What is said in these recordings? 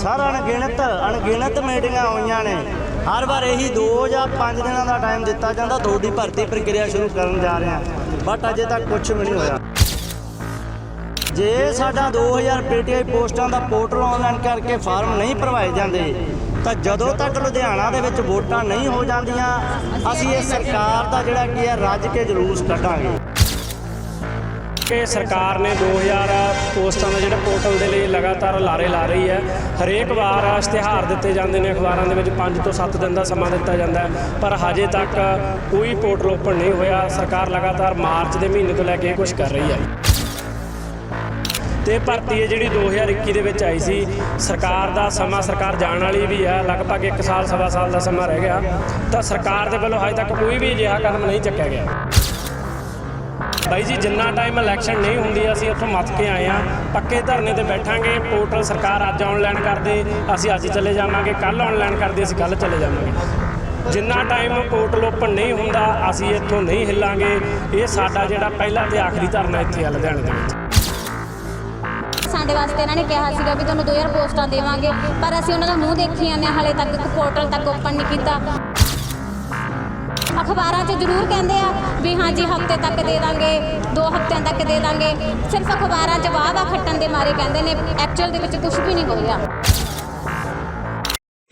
Sir ਅਣਗਿਣਤ ਅਣਗਿਣਤ ਮੀਟਿੰਗਾਂ ਹੋਈਆਂ ਨੇ। ਹਰ ਵਾਰ ਇਹੀ 2 ਜਾਂ 5 ਦਿਨਾਂ ਦਾ ਟਾਈਮ ਦਿੱਤਾ ਜਾਂਦਾ ਤੁਹਾਡੀ ਭਰਤੀ ਪ੍ਰਕਿਰਿਆ ਸ਼ੁਰੂ ਕਰਨ ਜਾ ਰਹੇ ਹਾਂ। ਬਟ ਅਜੇ ਤੱਕ ਕੁਝ ਵੀ ਨਹੀਂ ਹੋਇਆ। ਜੇ ਸਾਡਾ 2000 ਪੀਟੀਆਈ ਪੋਸਟਾਂ ਦਾ ਪੋਰਟਲ ਆਨਲਾਈਨ ਕਰਕੇ ਫਾਰਮ ਨਹੀਂ ਭਰਵਾਏ ਜਾਂਦੇ, ਤਾਂ ਜਦੋਂ ਤੱਕ ਲੁਧਿਆਣਾ ਦੇ ਵਿੱਚ ਵੋਟਾਂ ਨਹੀਂ ਹੋ ਜਾਂਦੀਆਂ, ਅਸੀਂ ਇਹ ਸਰਕਾਰ ਦਾ ਜਿਹੜਾ ਕੀ ਹੈ, ਰੱਜ ਕੇ ਜਲੂਸ ਕੱਢਾਂਗੇ। ਕਿ ਸਰਕਾਰ ਨੇ 2000 ਪੋਸਟਾਂ ਦਾ ਜਿਹੜਾ ਪੋਰਟਲ ਦੇ ਲਈ ਲਗਾਤਾਰ ਲਾਰੇ ਲਾ ਰਹੀ ਹੈ। ਹਰੇਕ ਵਾਰ ਇਸ਼ਤਿਹਾਰ ਦਿੱਤੇ ਜਾਂਦੇ ਨੇ, ਅਖਬਾਰਾਂ ਦੇ ਵਿੱਚ 5 ਤੋਂ 7 ਦਿਨ ਦਾ ਸਮਾਂ ਦਿੱਤਾ ਜਾਂਦਾ ਪਰ ਹਜੇ ਤੱਕ ਕੋਈ ਪੋਰਟਲ ਓਪਨ ਨਹੀਂ ਹੋਇਆ। ਸਰਕਾਰ ਲਗਾਤਾਰ ਮਾਰਚ ਦੇ ਮਹੀਨੇ ਤੋਂ ਲੈ ਕੇ ਇਹ ਕੁਝ ਕਰ ਰਹੀ ਹੈ। ਤੇ ਭਰਤੀ ਹੈ ਜਿਹੜੀ 2021 ਦੇ ਵਿੱਚ ਆਈ ਸੀ, ਸਰਕਾਰ ਦਾ ਸਮਾਂ ਸਰਕਾਰ ਜਾਣ ਵਾਲੀ ਵੀ ਹੈ। ਲਗਭਗ 1 ਸਾਲ, ਸਵਾ ਸਾਲ ਦਾ ਸਮਾਂ ਰਹਿ ਗਿਆ। ਤਾਂ ਸਰਕਾਰ ਦੇ ਵੱਲੋਂ ਹਜੇ ਤੱਕ ਕੋਈ ਵੀ ਅਜਿਹਾ ਕਦਮ ਨਹੀਂ ਚੱਕਿਆ ਗਿਆ। ਬਾਈ ਜੀ ਜਿੰਨਾ ਟਾਈਮ ਇਲੈਕਸ਼ਨ ਨਹੀਂ ਹੁੰਦੀ ਅਸੀਂ ਉੱਥੋਂ ਮੱਥ ਕੇ ਆਏ ਆ ਪੱਕੇ ਧਰਨੇ ਤੇ ਬੈਠਾਂਗੇ। ਪੋਰਟਲ ਸਰਕਾਰ ਅੱਜ ਆਨਲਾਈਨ ਕਰਦੇ। ਅਸੀਂ ਅੱਜ ਚਲੇ ਜਾਵਾਂਗੇ। ਕੱਲ ਆਨਲਾਈਨ ਕਰਦੇ। ਅਸੀਂ ਕੱਲ ਚਲੇ ਜਾਵਾਂਗੇ। ਜਿੰਨਾ ਟਾਈਮ ਪੋਰਟਲ ਓਪਨ ਨਹੀਂ ਹੁੰਦਾ ਅਸੀਂ ਇੱਥੋਂ ਨਹੀਂ ਹਿੱਲਾਂਗੇ। ਇਹ ਸਾਡਾ ਜਿਹੜਾ ਪਹਿਲਾ ਤੇ ਆਖਰੀ ਧਰਨਾ ਇੱਥੇ ਆ ਲੁਧਿਆਣੇ ਦੇ ਵਿੱਚ। ਸਾਡੇ ਵਾਸਤੇ ਇਹਨਾਂ ਨੇ ਕਿਹਾ ਸੀਗਾ ਵੀ ਤੁਹਾਨੂੰ 2000 ਪੋਸਟਾਂ ਦੇਵਾਂਗੇ। ਪਰ ਅਸੀਂ ਉਹਨਾਂ ਦਾ ਮੂੰਹ ਦੇਖੀ ਜਾਂਦੇ ਹਾਂ, ਹਾਲੇ ਤੱਕ ਪੋਰਟਲ ਤੱਕ ਓਪਨ ਨਹੀਂ ਕੀਤਾ। ਅਖਬਾਰਾਂ 'ਚ ਜ਼ਰੂਰ ਕਹਿੰਦੇ ਆ ਵੀ ਹਾਂਜੀ ਹਫ਼ਤੇ ਤੱਕ ਦੇ ਦਾਂਗੇ, ਦੋ ਹਫਤਿਆਂ ਤੱਕ ਦੇ ਦਾਂਗੇ। ਸਿਰਫ ਅਖਬਾਰਾਂ 'ਚ ਵਾਅਦਾ ਖੱਟਣ ਦੇ ਮਾਰੇ ਕਹਿੰਦੇ ਨੇ ਐਕਚੁਅਲ ਦੇ ਵਿੱਚ ਕੁਝ ਵੀ ਨਹੀਂ ਹੋਇਆ।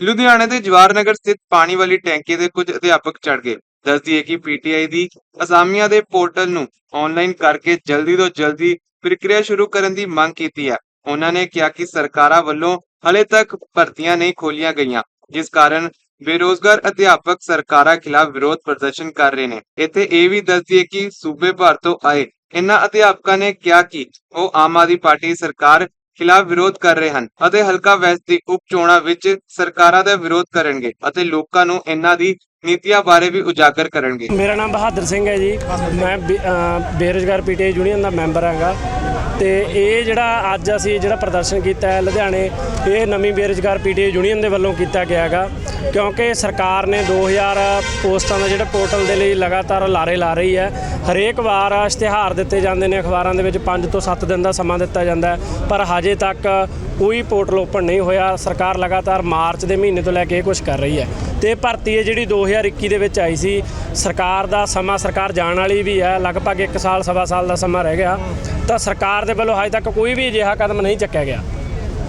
ਲੁਧਿਆਣਾ ਦੇ ਜਵਾਹਰ ਸਥਿਤ ਪਾਣੀ ਵਾਲੀ ਟੈਂਕੀ ਦੇ ਕੁਝ ਅਧਿਆਪਕ ਚੜ ਗਏ। ਦੱਸਦੀ ਹੈ ਕਿ ਪੀਟੀਆਈ ਦੀ ਅਸਾਮੀਆਂ ਦੇ ਪੋਰਟਲ ਨੂੰ ਆਨਲਾਈਨ ਕਰਕੇ ਜਲਦੀ ਤੋਂ ਜਲਦੀ ਪ੍ਰਕਿਰਿਆ ਸ਼ੁਰੂ ਕਰਨ ਦੀ ਮੰਗ ਕੀਤੀ ਹੈ। ਉਹਨਾਂ ਨੇ ਕਿਹਾ ਕਿ ਸਰਕਾਰਾਂ ਵੱਲੋਂ ਹਲੇ ਤੱਕ ਭਰਤੀਆਂ ਨਹੀਂ ਖੋਲੀਆਂ ਗਈਆਂ, ਜਿਸ ਕਾਰਨ ਬੇਰੋਜ਼ਗਾਰ ਅਧਿਆਪਕ ਸਰਕਾਰਾਂ ਖਿਲਾਫ ਵਿਰੋਧ ਪ੍ਰਦਰਸ਼ਨ ਕਰ ਰਹੇ ਨੇ। ਇੱਥੇ ਇਹ ਵੀ ਦੱਸਦੀ ਹੈ ਕਿ ਸੂਬੇ ਭਰ ਤੋਂ ਆਏ ਇਨ੍ਹਾਂ ਅਧਿਆਪਕਾਂ ਨੇ ਕਿਹਾ ਕਿ ਉਹ ਆਮ ਆਦਮੀ ਪਾਰਟੀ ਸਰਕਾਰ ਖਿਲਾਫ ਵਿਰੋਧ ਕਰ ਰਹੇ ਹਨ ਅਤੇ ਹਲਕਾ ਵੈਸਟ ਦੀ ਉਪ ਚੋਣਾਂ ਵਿੱਚ ਸਰਕਾਰਾਂ ਦਾ ਵਿਰੋਧ ਕਰਨਗੇ ਅਤੇ ਲੋਕਾਂ ਨੂੰ ਇਹਨਾਂ ਦੀ ਨੀਤੀਆਂ ਬਾਰੇ ਵੀ ਉਜਾਗਰ ਕਰਨਗੇ। ਮੇਰਾ ਨਾਮ ਬਹਾਦਰ ਸਿੰਘ ਹੈ ਜੀ। ਮੈਂ ਬੇ- ਬੇਰੁਜ਼ਗਾਰ ਪੀਟੀਆਈ ਯੂਨੀਅਨ ਦਾ ਮੈਂਬਰ ਹਾਂਗਾ। ਤੇ ਇਹ ਜਿਹੜਾ ਅੱਜ ਅਸੀਂ ਜਿਹੜਾ ਪ੍ਰਦਰਸ਼ਨ ਕੀਤਾ ਹੈ ਲੁਧਿਆਣੇ, ਇਹ ਨਵੀਂ ਬੇਰੁਜ਼ਗਾਰ ਪੀਟੀਆਈ ਯੂਨੀਅਨ ਦੇ ਵੱਲੋਂ ਕੀਤਾ ਗਿਆ ਹੈਗਾ। ਕਿਉਂਕਿ ਸਰਕਾਰ ਨੇ 2000 ਪੋਸਟਾਂ ਦਾ ਜਿਹੜਾ ਪੋਰਟਲ ਦੇ ਲਈ ਲਗਾਤਾਰ ਲਾਰੇ ਲਾ ਰਹੀ ਹੈ, ਹਰੇਕ ਵਾਰ ਇਸ਼ਤਿਹਾਰ ਦਿੱਤੇ ਜਾਂਦੇ ਨੇ, ਅਖਬਾਰਾਂ ਦੇ ਵਿੱਚ 5 ਤੋਂ 7 ਦਿਨ ਦਾ ਸਮਾਂ ਦਿੱਤਾ ਜਾਂਦਾ ਪਰ ਹਜੇ ਤੱਕ ਕੋਈ ਪੋਰਟਲ ਓਪਨ ਨਹੀਂ ਹੋਇਆ। ਸਰਕਾਰ ਲਗਾਤਾਰ ਮਾਰਚ ਦੇ ਮਹੀਨੇ ਤੋਂ ਲੈ ਕੇ ਇਹ ਕੁਝ ਕਰ ਰਹੀ ਹੈ। ਤੇ ਭਰਤੀ ਹੈ ਜਿਹੜੀ 2021 ਦੇ ਵਿੱਚ ਆਈ ਸੀ, ਸਰਕਾਰ ਦਾ ਸਮਾਂ ਸਰਕਾਰ ਜਾਣ ਵਾਲੀ ਵੀ ਹੈ, ਲਗਭਗ 1 ਸਾਲ, ਸਵਾ ਸਾਲ ਦਾ ਸਮਾਂ ਰਹਿ ਗਿਆ। ਤਾਂ ਸਰਕਾਰ ਦੇ ਵੱਲੋਂ ਹਜੇ ਤੱਕ ਕੋਈ ਵੀ ਅਜਿਹਾ ਕਦਮ ਨਹੀਂ ਚੱਕਿਆ ਗਿਆ।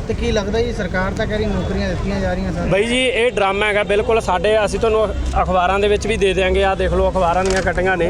ਤੇ ਕੀ ਲੱਗਦਾ ਜੀ ਸਰਕਾਰ ਤਾਂ ਕਹਿ ਰਹੀ ਨੌਕਰੀਆਂ ਦਿੱਤੀਆਂ ਜਾ ਰਹੀਆਂ ਸਨ ਬਈ ਜੀ ਇਹ ਡਰਾਮਾ ਹੈਗਾ ਬਿਲਕੁਲ ਸਾਡੇ ਅਸੀਂ ਤੁਹਾਨੂੰ ਅਖਬਾਰਾਂ ਦੇ ਵਿੱਚ ਵੀ ਦੇ ਦਿਆਂਗੇ ਆ ਦੇਖ ਲਓ ਅਖਬਾਰਾਂ ਦੀਆਂ ਕਟੀਆਂ ਨੇ।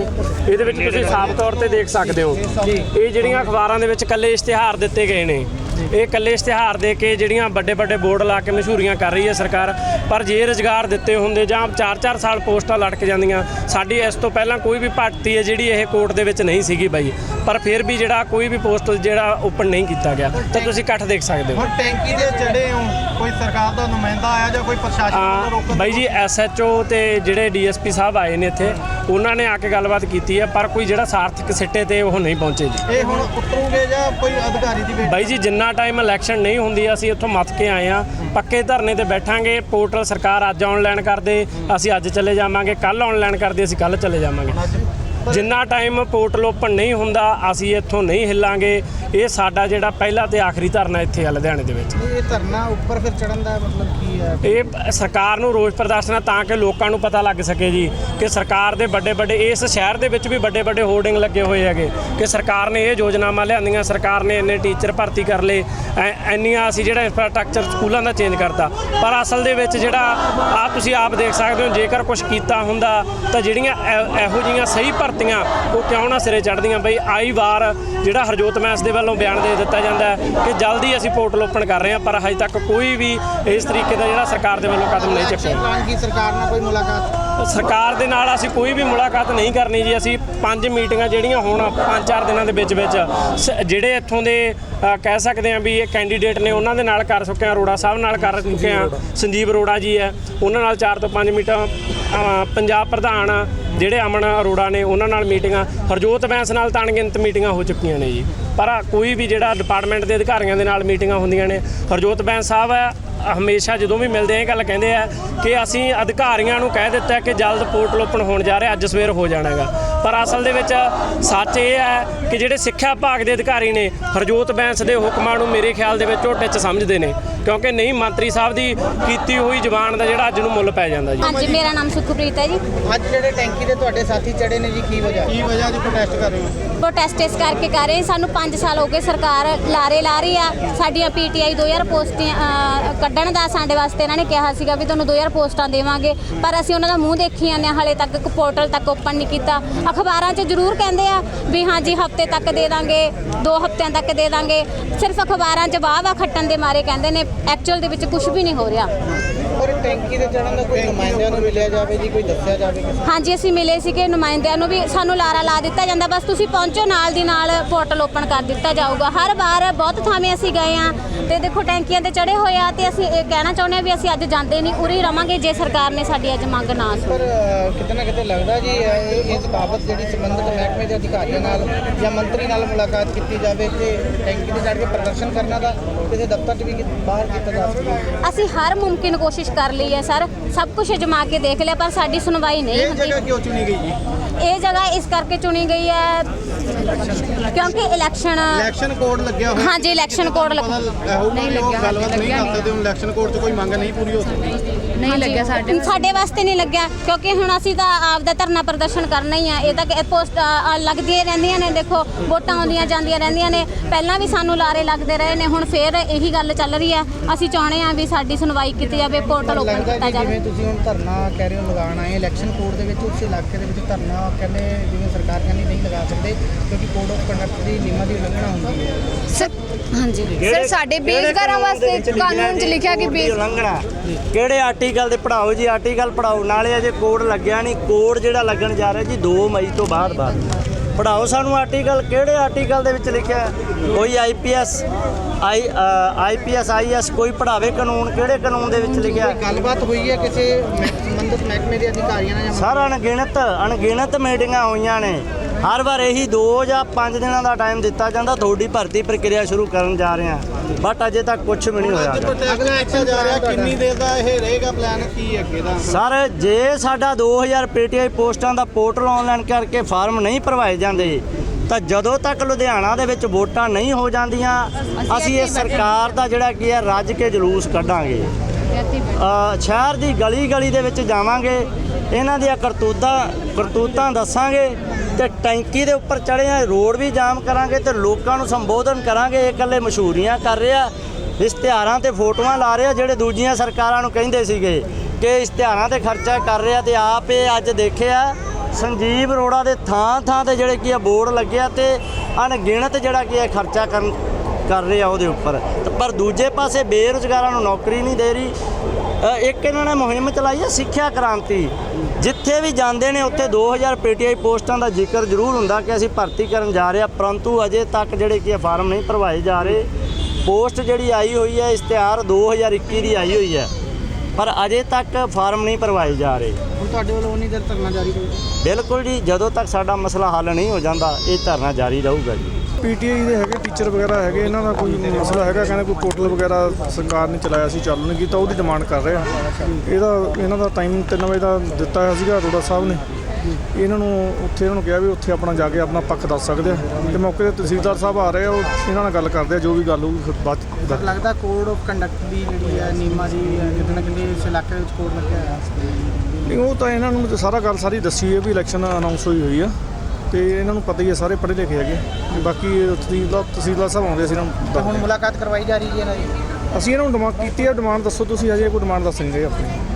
ਇਹਦੇ ਵਿੱਚ ਤੁਸੀਂ ਸਾਫ਼ ਤੌਰ ਤੇ ਦੇਖ ਸਕਦੇ ਹੋ। ਇਹ ਜਿਹੜੀਆਂ ਅਖਬਾਰਾਂ ਦੇ ਵਿੱਚ ਕੱਲੇ ਇਸ਼ਤਿਹਾਰ ਦਿੱਤੇ ਗਏ ਨੇ ਇਹ ਕੱਲੇ ਇਸ਼ਤਿਹਾਰ ਦੇ ਕੇ ਜਿਹੜੀਆਂ ਵੱਡੇ ਵੱਡੇ ਬੋਰਡ ਲਾ ਕੇ ਮਸ਼ਹੂਰੀਆਂ ਕਰ ਰਹੀ ਹੈ ਸਰਕਾਰ ਪਰ ਜੇ ਰੁਜ਼ਗਾਰ ਦਿੱਤੇ ਹੁੰਦੇ ਜਾਂ 4-4 ਸਾਲ ਪੋਸਟਾਂ ਲਟਕ ਜਾਂਦੀਆਂ ਸਾਡੀ ਇਸ ਤੋਂ ਪਹਿਲਾਂ ਕੋਈ ਵੀ ਭਰਤੀ ਹੈ ਜਿਹੜੀ ਇਹ ਕੋਰਟ ਦੇ ਵਿੱਚ ਨਹੀਂ ਸੀਗੀ ਬਾਈ ਪਰ ਫਿਰ ਵੀ ਜਿਹੜਾ ਕੋਈ ਵੀ ਪੋਸਟਲ ਜਿਹੜਾ ਓਪਨ ਨਹੀਂ ਕੀਤਾ ਗਿਆ ਤਾਂ ਤੁਸੀਂ ਇਕੱਠ ਦੇਖ ਸਕਦੇ ਹੋ। ਟੈਂਕੀ ਦੇ ਚੜੇ ਹੋ ਕੋਈ ਸਰਕਾਰ ਦਾ ਨੁਮਾਇੰਦਾ ਆਇਆ ਜਾਂ ਕੋਈ ਪ੍ਰਸ਼ਾਸਨ ਆ ਰੋਕਣ ਬਾਈ ਜੀ ਐਸਐਚਓ ਤੇ ਜਿਹੜੇ ਡੀਐਸਪੀ ਸਾਹਿਬ ਆਏ ਨੇ ਇੱਥੇ ਉਹਨਾਂ ਨੇ ਆ ਕੇ ਗੱਲਬਾਤ ਕੀਤੀ ਹੈ ਪਰ ਕੋਈ ਜਿਹੜਾ ਸਾਰਥਕ ਸਿੱਟੇ ਤੇ ਉਹ ਨਹੀਂ ਪਹੁੰਚੇ ਜੀ। ਇਹ ਹੁਣ ਉਤਰੂਗੇ ਜਾਂ ਕੋਈ ਅਧਿਕਾਰੀ ਦੀ ਵੇਟ ਬਾਈ ਜੀ ਜਿੰਨਾ ਟਾਈਮ ਇਲੈਕਸ਼ਨ ਨਹੀਂ ਹੁੰਦੀ ਅਸੀਂ ਉੱਥੋਂ ਮੱਥ ਕੇ ਆਏ ਆ ਪੱਕੇ ਧਰਨੇ ਤੇ ਬੈਠਾਂਗੇ ਪੋਰਟਲ ਸਰਕਾਰ ਅੱਜ ਆਨਲਾਈਨ ਕਰਦੇ ਅਸੀਂ ਅੱਜ ਚਲੇ ਜਾਵਾਂਗੇ ਕੱਲ ਆਨਲਾਈਨ ਕਰਦੇ ਅਸੀਂ ਕੱਲ ਚਲੇ ਜਾਵਾਂਗੇ। ਜਿੰਨਾ ਟਾਈਮ ਪੋਰਟਲ ਓਪਨ ਨਹੀਂ ਹੁੰਦਾ, ਅਸੀਂ ਇੱਥੋਂ ਨਹੀਂ ਹਿੱਲਾਂਗੇ। ਇਹ ਸਾਡਾ ਜਿਹੜਾ ਪਹਿਲਾ ਤੇ ਆਖਰੀ ਧਰਨਾ ਇੱਥੇ ਆ ਲੁਧਿਆਣੇ ਦੇ ਵਿੱਚ। ਇਹ ਧਰਨਾ ਉੱਪਰ ਫਿਰ ਚੜਨ ਦਾ ਮਤਲਬ ਕੀ ਇਹ ਸਰਕਾਰ ਨੂੰ ਰੋਸ ਪ੍ਰਦਰਸ਼ਨ ਹੈ ਤਾਂ ਕਿ ਲੋਕਾਂ ਨੂੰ ਪਤਾ ਲੱਗ ਸਕੇ ਜੀ ਕਿ ਸਰਕਾਰ ਦੇ ਵੱਡੇ ਵੱਡੇ ਇਸ ਸ਼ਹਿਰ ਦੇ ਵਿੱਚ ਵੀ ਵੱਡੇ ਵੱਡੇ ਹੋਰਡਿੰਗ ਲੱਗੇ ਹੋਏ ਹੈਗੇ ਕਿ ਸਰਕਾਰ ਨੇ ਇਹ ਯੋਜਨਾਵਾਂ ਲਿਆਂਦੀਆਂ, ਸਰਕਾਰ ਨੇ ਇੰਨੇ ਟੀਚਰ ਭਰਤੀ ਕਰ ਲਏ, ਐ- ਇੰਨੀਆਂ ਅਸੀਂ ਜਿਹੜਾ ਇੰਫਰਾਸਟ੍ਰਕਚਰ ਸਕੂਲਾਂ ਦਾ ਚੇਂਜ ਕਰਤਾ। ਪਰ ਅਸਲ ਦੇ ਵਿੱਚ ਜਿਹੜਾ ਆ ਤੁਸੀਂ ਆਪ ਦੇਖ ਸਕਦੇ ਹੋ, ਜੇਕਰ ਕੁਝ ਕੀਤਾ ਹੁੰਦਾ ਤਾਂ ਜਿਹੜੀਆਂ ਐ- ਇਹੋ ਜਿਹੀਆਂ ਸਹੀ ਭਰਤੀਆਂ ਉਹ ਕਿਉਂ ਨਾ ਸਿਰੇ ਚੜ੍ਹਦੀਆਂ? ਬਈ ਆਈ ਵਾਰ ਜਿਹੜਾ ਹਰਜੋਤ ਮੈਸ ਦੇ ਵੱਲੋਂ ਬਿਆਨ ਦੇ ਦਿੱਤਾ ਜਾਂਦਾ ਕਿ ਜਲਦੀ ਅਸੀਂ ਪੋਰਟਲ ਓਪਨ ਕਰ ਰਹੇ ਹਾਂ, ਪਰ ਹਜੇ ਤੱਕ ਕੋਈ ਵੀ ਇਸ ਤਰੀਕੇ ਦਾ ਜਿਹੜਾ ਸਰਕਾਰ ਦੇ ਵੱਲੋਂ ਕਦਮ ਨਹੀਂ ਚੱਕਿਆ ਐਲਾਨ ਕੀ ਸਰਕਾਰ ਨਾਲ ਕੋਈ ਮੁਲਾਕਾਤ? ਸਰਕਾਰ ਦੇ ਨਾਲ ਅਸੀਂ ਕੋਈ ਵੀ ਮੁਲਾਕਾਤ ਨਹੀਂ ਕਰਨੀ ਜੀ। ਅਸੀਂ ਪੰਜ ਮੀਟਿੰਗਾਂ ਜਿਹੜੀਆਂ ਹੁਣ ਪੰਜ ਚਾਰ ਦਿਨਾਂ ਦੇ ਵਿੱਚ ਵਿੱਚ ਸ- ਜਿਹੜੇ ਇੱਥੋਂ ਦੇ ਅ, ਕਹਿ ਸਕਦੇ ਆ ਵੀ ਇਹ ਕੈਂਡੀਡੇਟ ਨੇ ਉਹਨਾਂ ਦੇ ਨਾਲ ਕਰ ਚੁੱਕੇ ਆ ਅਰੋੜਾ ਸਾਹਿਬ ਨਾਲ ਕਰ ਚੁੱਕੇ ਆ ਸੰਜੀਵ ਅਰੋੜਾ ਜੀ ਹੈ ਉਹਨਾਂ ਨਾਲ ਚਾਰ ਤੋਂ ਪੰਜ ਮੀਟਾਂ ਅ, ਪੰਜਾਬ ਪ੍ਰਧਾਨ ਜਿਹੜੇ ਅਮਨ ਅਰੋੜਾ ਨੇ ਉਹਨਾਂ ਨਾਲ ਮੀਟਿੰਗਾਂ। ਹਰਜੋਤ ਬੈਂਸ ਨਾਲ ਤਾਂ ਅਣਗਿਣਤ ਮੀਟਿੰਗਾਂ ਹੋ ਚੁੱਕੀਆਂ ਨੇ ਜੀ। ਪਰ ਕੋਈ ਵੀ ਜਿਹੜਾ ਡਿਪਾਰਟਮੈਂਟ ਦੇ ਅਧਿਕਾਰੀਆਂ ਦੇ ਨਾਲ ਮੀਟਿੰਗਾਂ ਹੁੰਦੀਆਂ ਨੇ ਹਰਜੋਤ ਬੈਂਸ ਸਾਹਿਬ ਹੈ ਹਮੇਸ਼ਾ ਜਦੋਂ ਵੀ ਮਿਲਦੇ ਆ ਇਹ ਗੱਲ ਕਹਿੰਦੇ ਆ ਕਿ ਅਸੀਂ ਅਧਿਕਾਰੀਆਂ ਨੂੰ ਕਹਿ ਦਿੱਤਾ ਕਿ ਜਲਦ ਪੋਰਟਲ ਓਪਨ ਹੋਣ ਜਾ ਰਿਹਾ, ਅੱਜ ਸਵੇਰ ਹੋ ਜਾਣਾ ਹੈਗਾ। ਪਰ ਅਸਲ ਦੇ ਵਿੱਚ ਸੱਚ ਇਹ ਹੈ ਕਿ ਜਿਹੜੇ ਸਿੱਖਿਆ ਵਿਭਾਗ ਦੇ ਅਧਿਕਾਰੀ ਨੇ ਹਰਜੋਤ ਬੈਂਸ ਦੇ ਹੁਕਮਾਂ ਨੂੰ ਮੇਰੇ ਖਿਆਲ ਦੇ ਵਿੱਚ ਝੋਟੇ 'ਚ ਸਮਝਦੇ ਨੇ ਕਿਉਂਕਿ ਨਹੀਂ ਮੰਤਰੀ ਸਾਹਿਬ ਦੀ ਕੀਤੀ ਹੋਈ ਜ਼ਬਾਨ ਦਾ ਜਿਹੜਾ ਅੱਜ ਨੂੰ ਮੁੱਲ ਪੈ ਜਾਂਦਾ ਜੀ। ਹਾਂਜੀ ਮੇਰਾ ਨਾਮ ਸੁਖਪ੍ਰੀਤ ਹੈ ਜੀ। ਅੱਜ ਜਿਹੜੇ ਟੈਂਕੀ ਦੇ ਤੁਹਾਡੇ ਸਾਥੀ ਚੜੇ ਨੇ ਜੀ ਕੀ ਵਜ੍ਹਾ? ਕੀ ਵਜ੍ਹਾ ਜੀ ਪ੍ਰੋਟੈਸਟ ਕਰ ਰਹੇ ਹੋ? ਪ੍ਰੋਟੈਸਟ ਇਸ ਕਰਕੇ ਕਰ ਰਹੇ ਸਾਨੂੰ 5 ਸਾਲ ਹੋ ਗਏ ਸਰਕਾਰ ਲਾਰੇ ਲਾ ਰਹੀ ਆ। ਸਾਡੀਆਂ ਪੀਟੀਆਈ 2000 ਪੋਸਟਾਂ ਕੱਢਣ ਦਾ ਸਾਡੇ ਵਾਸਤੇ ਇਹਨਾਂ ਨੇ ਕਿਹਾ ਸੀਗਾ ਵੀ ਤੁਹਾਨੂੰ 2000 ਪੋਸਟਾਂ ਦੇਵਾਂਗੇ ਪਰ ਅਸੀਂ ਉਹਨਾਂ ਦਾ ਮੂੰਹ ਦੇਖੀ ਜਾਂਦੇ ਹਾਲੇ ਤੱਕ ਪੋਰਟਲ ਤੱਕ ਓਪਨ ਨਹੀਂ ਕੀਤਾ। ਅਖਬਾਰਾਂ 'ਚ ਜ਼ਰੂਰ ਕਹਿੰਦੇ ਆ ਵੀ ਹਾਂਜੀ ਹਫ਼ਤੇ ਤੱਕ ਦੇ ਦਾਂਗੇ, ਦੋ ਹਫਤਿਆਂ ਤੱਕ ਦੇ ਦਾਂਗੇ। ਸਿਰਫ ਅਖਬਾਰਾਂ 'ਚ ਵਾਹ ਵਾਹ ਖੱਟਣ ਦੇ ਮਾਰੇ ਕਹਿੰਦੇ ਨੇ ਐਕਚੁਅਲ ਦੇ ਵਿੱਚ ਕੁਝ ਵੀ ਨਹੀਂ ਹੋ ਰਿਹਾ। ਟੈਂਕੀ ਦੇ ਚੜਨ ਦਾ ਕੋਈ ਨੁਮਾਇੰਦਿਆਂ ਨੂੰ ਮਿਲਿਆ ਜਾਵੇ ਜੀ ਕੋਈ ਦੱਸਿਆ ਜਾਵੇ ਕਿਸੇ ਹਾਂਜੀ ਅਸੀਂ ਮਿਲੇ ਸੀਗੇ ਨੁਮਾਇੰਦਿਆਂ ਨੂੰ ਵੀ ਸਾਨੂੰ ਲਾਰਾ ਲਾ ਦਿੱਤਾ ਜਾਂਦਾ ਬਸ ਤੁਸੀਂ ਪਹੁੰਚੋ ਨਾਲ ਦੀ ਨਾਲ ਪੋਰਟਲ ਓਪਨ ਕਰ ਦਿੱਤਾ ਜਾਊਗਾ। ਹਰ ਵਾਰ ਬਹੁਤ ਥਾਵੇਂ ਅਸੀਂ ਗਏ ਆ ਤੇ ਦੇਖੋ ਟੈਂਕੀਆਂ ਤੇ ਚੜੇ ਹੋਏ ਆ ਤੇ ਅਸੀਂ ਇਹ ਕਹਿਣਾ ਚਾਹੁੰਦੇ ਆ ਵੀ ਅਸੀਂ ਅੱਜ ਜਾਂਦੇ ਨਹੀਂ ਉਰੇ ਹੀ ਰਵਾਂਗੇ ਜੇ ਸਰਕਾਰ ਨੇ ਸਾਡੀ ਅੱਜ ਮੰਗ ਨਾ ਸੁਣੀ। ਪਰ ਅਹ, ਕਿਤੇ ਨਾ ਕਿਤੇ ਲੱਗਦਾ ਜੀ ਇਹ- ਇਸ ਬਾਬਤ ਜਿਹੜੀ ਸੰਬੰਧਿਤ ਮਹਿਕਮੇ ਦੇ ਅਧਿਕਾਰੀਆਂ ਨਾਲ ਜਾਂ ਮੰਤਰੀ ਨਾਲ ਮੁਲਾਕਾਤ ਕੀਤੀ ਜਾਵੇ ਤੇ ਟੈਂਕੀ ਤੇ ਚੜ ਕੇ ਪ੍ਰਦਰਸ਼ਨ ਕਰਨਾ ਦਾ ਕਿਸੇ ਦਫ਼ਤਰ 'ਚ ਵੀ ਕਿ- ਬਾਹਰ ਕੀਤਾ ਜਾ ਸਕੇ ਅਸੀਂ ਹਰ ਮੁਮਕਿਨ ਕੋਸ਼ਿਸ਼ ਕਰ ਲਈ ਹੈ ਸਰ। ਸਭ ਕੁਝ ਅਜਮਾ ਕੇ ਦੇਖ ਲਿਆ ਪਰ ਸਾਡੀ ਸੁਣਵਾਈ ਨਹੀਂ ਇਹ ਜਗ੍ਹਾ ਕਿਉਂ ਚੁਣੀ ਗਈ ਜੀ? ਇਹ ਜਗ੍ਹਾ ਇਸ ਕਰਕੇ ਚੁਣੀ ਗਈ ਹੈ ਕਿਉਂਕਿ ਇਲੈਕਸ਼ਨ ਇਲੈਕਸ਼ਨ ਕੋਡ ਲੱਗਿਆ ਹੋਇਆ। ਹਾਂਜੀ ਇਲੈਕਸ਼ਨ ਕੋਡ ਲੱਗ ਨਹੀਂ ਲੱਗਿਆ ਗੱਲਬਾਤ ਨਹੀਂ ਕਰ ਸਕਦੇ ਹੁਣ ਇਲੈਕਸ਼ਨ ਕੋਡ 'ਚ ਕੋਈ ਮੰਗ ਨਹੀਂ ਪੂਰੀ ਹੋ ਸਕਦੀ। ਨਹੀਂ ਲੱਗਿਆ ਸਾਡੇ ਸਾਡੇ ਵਾਸਤੇ ਨਹੀਂ ਲੱਗਿਆ ਕਿਉਂਕਿ ਹੁਣ ਅਸੀਂ ਤਾਂ ਆਪ ਦਾ ਧਰਨਾ ਪ੍ਰਦਰਸ਼ਨ ਕਰਨਾ ਹੀ ਆ। ਇਹ ਤਾਂ ਕਿ ਪੋਸਟ ਲੱਗਦੀਆਂ ਰਹਿੰਦੀਆਂ ਨੇ ਦੇਖੋ ਵੋਟਾਂ ਆਉਂਦੀਆਂ ਜਾਂਦੀਆਂ ਰਹਿੰਦੀਆਂ ਨੇ। ਪਹਿਲਾਂ ਵੀ ਸਾਨੂੰ ਲਾਰੇ ਲੱਗਦੇ ਰਹੇ ਨੇ ਹੁਣ ਫੇਰ ਇਹੀ ਗੱਲ ਚੱਲ ਰਹੀ ਆ। ਅਸੀਂ ਚਾਹੁੰਦੇ ਆ ਵੀ ਸਾਡੀ ਸੁਣਵਾਈ ਕੀਤੀ ਜਾਵੇ ਪੋਰਟਲ ਓਪਨ ਕੀਤਾ ਜਾਵੇ। ਜਿਵੇਂ ਤੁਸੀਂ ਹੁਣ ਧਰਨਾ ਕਹਿ ਰਹੇ ਹੋ ਲਗਾਉਣ ਆਏ ਇਲੈਕਸ਼ਨ ਕੋਡ ਦੇ ਵਿੱਚ ਉਸ ਇਲਾਕੇ ਦੇ ਵਿੱਚ ਧਰਨਾ ਕਹਿੰਦੇ ਜਿਵੇਂ ਸਰਕਾਰ ਕਹਿੰਦੀ ਨਹੀਂ ਲਗਾ ਸਕਦੇ ਕਿਉਂਕਿ ਕੋਡ ਆਫ ਕੰਡਕਟ ਦੀ ਨਿਯਮਾਂ ਦੀ ਉਲੰਘਣਾ ਹੁੰਦੀ ਹੈ। ਸਰ ਹਾਂਜੀ। ਸਰ ਸਾਡੇ ਬੇਰੁਜ਼ਗਾਰਾਂ ਵਾਸਤੇ ਕਾਨੂੰਨ 'ਚ ਲਿਖਿਆ ਕਿ ਉਲੰਘਣਾ? ਕਿਹੜੇ ਆਰਟੀਕਲ ਦੇ ਪੜਾਓ ਜੀ ਆਰਟੀਕਲ ਪੜਾਓ ਨਾਲੇ ਅਜੇ ਕੋਡ ਲੱਗਿਆ ਨਹੀਂ। ਕੋਡ ਜਿਹੜਾ ਲੱਗਣ ਜਾ ਰਿਹਾ ਜੀ 2 ਮਈ ਤੋਂ ਬਾਅਦ ਬਾਅਦ। ਪੜਾਓ ਸਾਨੂੰ ਆਰਟੀਕਲ ਕਿਹੜੇ ਆਰਟੀਕਲ ਦੇ ਵਿੱਚ ਲਿਖਿਆ? ਕੋਈ ਆਈਪੀਐਸ ਆਈ ਆਈਪੀਐਸ ਆਈਐਸ ਕੋਈ ਪੜਾਵੇ ਕਾਨੂੰਨ ਕਿਹੜੇ ਕਾਨੂੰਨ ਦੇ ਵਿੱਚ ਲਿਖਿਆ? ਗੱਲਬਾਤ ਹੋਈ ਹੈ ਕਿਸੇ ਸੰਬੰਧਿਤ ਮਹਿਕਮੇ ਦੇ ਅਧਿਕਾਰੀਆਂ ਨਾਲ ਸਰ ਅਣਗਿਣਤ ਅਣਗਿਣਤ ਮੀਟਿੰਗਾਂ ਹੋਈਆਂ ਨੇ। ਹਰ ਵਾਰ ਇਹੀ 2 ਜਾਂ 5 ਦਿਨਾਂ ਦਾ ਟਾਈਮ ਦਿੱਤਾ ਜਾਂਦਾ ਤੁਹਾਡੀ ਭਰਤੀ ਪ੍ਰਕਿਰਿਆ ਸ਼ੁਰੂ ਕਰਨ ਜਾ ਰਹੇ ਹਾਂ। ਬਟ ਅਜੇ ਤੱਕ ਕੁਝ ਵੀ ਨਹੀਂ ਹੋਇਆ। ਪ੍ਰੋਟੈਸਟ ਕੀਤਾ ਜਾ ਰਿਹਾ ਕਿੰਨੀ ਦੇਰ ਦਾ ਇਹ ਰਹੇਗਾ ਪਲਾਨ ਕੀ ਅੱਗੇ ਦਾ? ਸਰ ਜੇ ਸਾਡਾ 2000 ਪੀਟੀਆਈ ਪੋਸਟਾਂ ਦਾ ਪੋਰਟਲ ਆਨਲਾਈਨ ਕਰਕੇ ਫਾਰਮ ਨਹੀਂ ਭਰਵਾਏ ਜਾਂਦੇ ਤਾਂ ਜਦੋਂ ਤੱਕ ਲੁਧਿਆਣਾ ਦੇ ਵਿੱਚ ਵੋਟਾਂ ਨਹੀਂ ਹੋ ਜਾਂਦੀਆਂ ਅਸੀਂ ਇਹ ਸਰਕਾਰ ਦਾ ਜਿਹੜਾ ਕੀ ਹੈ ਰੱਜ ਕੇ ਜਲੂਸ ਕੱਢਾਂਗੇ। ਅ, ਸ਼ਹਿਰ ਦੀ ਗਲੀ ਗਲੀ ਦੇ ਵਿੱਚ ਜਾਵਾਂਗੇ ਇਹਨਾਂ ਦੀਆਂ ਕਰਤੂਤਾਂ ਕਰਤੂਤਾਂ ਦੱਸਾਂਗੇ ਤੇ ਟੈਂਕੀ ਦੇ ਉੱਪਰ ਚੜ੍ਹੇ ਆ, ਰੋਡ ਵੀ ਜਾਮ ਕਰਾਂਗੇ ਤੇ ਲੋਕਾਂ ਨੂੰ ਸੰਬੋਧਨ ਕਰਾਂਗੇ, ਇਹ ਇਕੱਲੇ ਮਸ਼ਹੂਰੀਆਂ ਕਰ ਰਿਹਾ। ਇਸ਼ਤਿਹਾਰਾਂ ਤੇ ਫੋਟੋਆਂ ਲਾ ਰਿਹਾ ਜਿਹੜੇ ਦੂਜੀਆਂ ਸਰਕਾਰਾਂ ਨੂੰ ਕਹਿੰਦੇ ਸੀਗੇ ਕਿ ਇਸ਼ਤਿਹਾਰਾਂ ਤੇ ਖਰਚਾ ਕਰ ਰਿਹਾ ਤੇ ਆਪ ਇਹ ਅੱਜ ਦੇਖਿਆ, ਸੰਜੀਵ ਅਰੋੜਾ ਦੇ ਥਾਂ ਥਾਂ ਤੇ ਜਿਹੜੇ ਕੀ ਆ ਬੋਰਡ ਲੱਗਿਆ ਤੇ ਅਣਗਿਣਤ ਜਿਹੜਾ ਕੀ ਹੈ ਖਰਚਾ ਕਰਨ ਕਰ ਰਹੇ ਆ ਉਹਦੇ ਉੱਪਰ। ਪਰ ਦੂਜੇ ਪਾਸੇ ਬੇਰੁਜ਼ਗਾਰਾਂ ਨੂੰ ਨੌਕਰੀ ਨਹੀਂ ਦੇ ਰਹੀ। ਇੱਕ ਇਹਨਾਂ ਨੇ ਮੁਹਿੰਮ ਚਲਾਈ ਹੈ ਸਿੱਖਿਆ ਕ੍ਰਾਂਤੀ। ਜਿੱਥੇ ਵੀ ਜਾਂਦੇ ਨੇ ਉੱਥੇ 2000 ਪੀਟੀਆਈ ਪੋਸਟਾਂ ਦਾ ਜ਼ਿਕਰ ਜ਼ਰੂਰ ਹੁੰਦਾ ਕਿ ਅਸੀਂ ਭਰਤੀ ਕਰਨ ਜਾ ਰਹੇ ਹਾਂ ਪਰੰਤੂ ਅਜੇ ਤੱਕ ਜਿਹੜੇ ਕੀ ਆ ਫਾਰਮ ਨਹੀਂ ਭਰਵਾਏ ਜਾ ਰਹੇ। ਪੋਸਟ ਜਿਹੜੀ ਆਈ ਹੋਈ ਹੈ ਇਸ਼ਤਿਹਾਰ 2021 ਦੀ ਆਈ ਹੋਈ ਹੈ ਪਰ ਅਜੇ ਤੱਕ ਫਾਰਮ ਨਹੀਂ ਭਰਵਾਏ ਜਾ ਰਹੇ। ਹੁਣ ਤੁਹਾਡੇ ਵੱਲੋਂ ਉਨੀ ਦੇਰ ਧਰਨਾ ਜਾਰੀ ਰਹੇਗਾ ਬਿਲਕੁਲ ਜੀ ਜਦੋਂ ਤੱਕ ਸਾਡਾ ਮਸਲਾ ਹੱਲ ਨਹੀਂ ਹੋ ਜਾਂਦਾ ਇਹ ਧਰਨਾ ਜਾਰੀ ਰਹੂਗਾ ਜੀ। ਪੀਟੀਆਈ ਦੇ ਹੈਗੇ ਟੀਚਰ ਵਗੈਰਾ ਹੈਗੇ ਇਹਨਾਂ ਦਾ ਕੋਈ ਮਸਲਾ ਹੈਗਾ ਕਹਿੰਦੇ ਕੋਈ ਪੋਰਟਲ ਵਗੈਰਾ ਸਰਕਾਰ ਨੇ ਚਲਾਇਆ ਸੀ ਚਾਲੂ ਨਹੀਂ ਕੀਤਾ ਉਹਦੀ ਡਿਮਾਂਡ ਕਰ ਰਹੇ ਆ। ਇਹਦਾ ਇਹਨਾਂ ਦਾ ਟਾਈਮ 3 ਵਜੇ ਦਾ ਦਿੱਤਾ ਹੋਇਆ ਸੀਗਾ ਅਰੋੜਾ ਸਾਹਿਬ ਨੇ। ਇਹਨਾਂ ਨੂੰ ਉੱਥੇ ਇਹਨਾਂ ਨੂੰ ਕਿਹਾ ਵੀ ਉੱਥੇ ਆਪਣਾ ਜਾ ਕੇ ਆਪਣਾ ਪੱਖ ਦੱਸ ਸਕਦੇ ਆ। ਤੇ ਮੌਕੇ ਤੇ ਤਹਿਸੀਲਦਾਰ ਸਾਹਿਬ ਆ ਰਹੇ ਆ ਉਹ ਇਹਨਾਂ ਨਾਲ ਗੱਲ ਕਰਦੇ ਆ ਜੋ ਵੀ ਗੱਲ ਹੋਊਗੀ ਫਿਰ ਬਾਅਦ 'ਚ ਲੱਗਦਾ ਕੋਡ ਆਫ ਕੰਡਕਟ ਦੀ ਜਿਹੜੀ ਹੈ ਨਿਯਮਾਂ ਦੀ ਕਿਤੇ ਨਾ ਕਿਤੇ ਇਸ ਇਲਾਕੇ ਵਿੱਚ ਕੋਡ ਲੱਗਿਆ ਹੋਇਆ। ਨਹੀਂ ਉਹ ਤਾਂ ਇਹਨਾਂ ਨੂੰ ਸਾਰਾ ਗੱਲ ਸਾਰੀ ਦੱਸੀ ਹੈ ਵੀ ਇਲੈਕਸ਼ਨ ਅਨਾਉਂਸ ਹੋਈ ਹੋਈ ਆ। ਤੇ ਇਹਨਾਂ ਨੂੰ ਪਤਾ ਹੀ ਹੈ ਸਾਰੇ ਪੜ੍ਹੇ ਲਿਖੇ ਹੈਗੇ। ਤੇ ਬਾਕੀ ਤਹਿਸੀਲਦਾਰ ਤਹਿਸੀਲਦਾਰ ਸਾਹਿਬ ਆਉਂਦੇ ਸੀ ਇਹਨਾਂ ਨੂੰ ਤਾਂ ਹੁਣ ਮੁਲਾਕਾਤ ਕਰਵਾਈ ਜਾ ਰਹੀ ਹੈ ਇਹਨਾਂ ਦੀ? ਅਸੀਂ ਇਹਨਾਂ ਨੂੰ ਡਿਮਾਂਡ ਕੀਤੀ ਹੈ ਡਿਮਾਂਡ ਦੱਸੋ ਤੁਸੀਂ ਅਜੇ ਕੋਈ ਡਿਮਾਂਡ ਦੱਸ ਨਹੀਂ ਰਹੇ ਆਪਣੀ।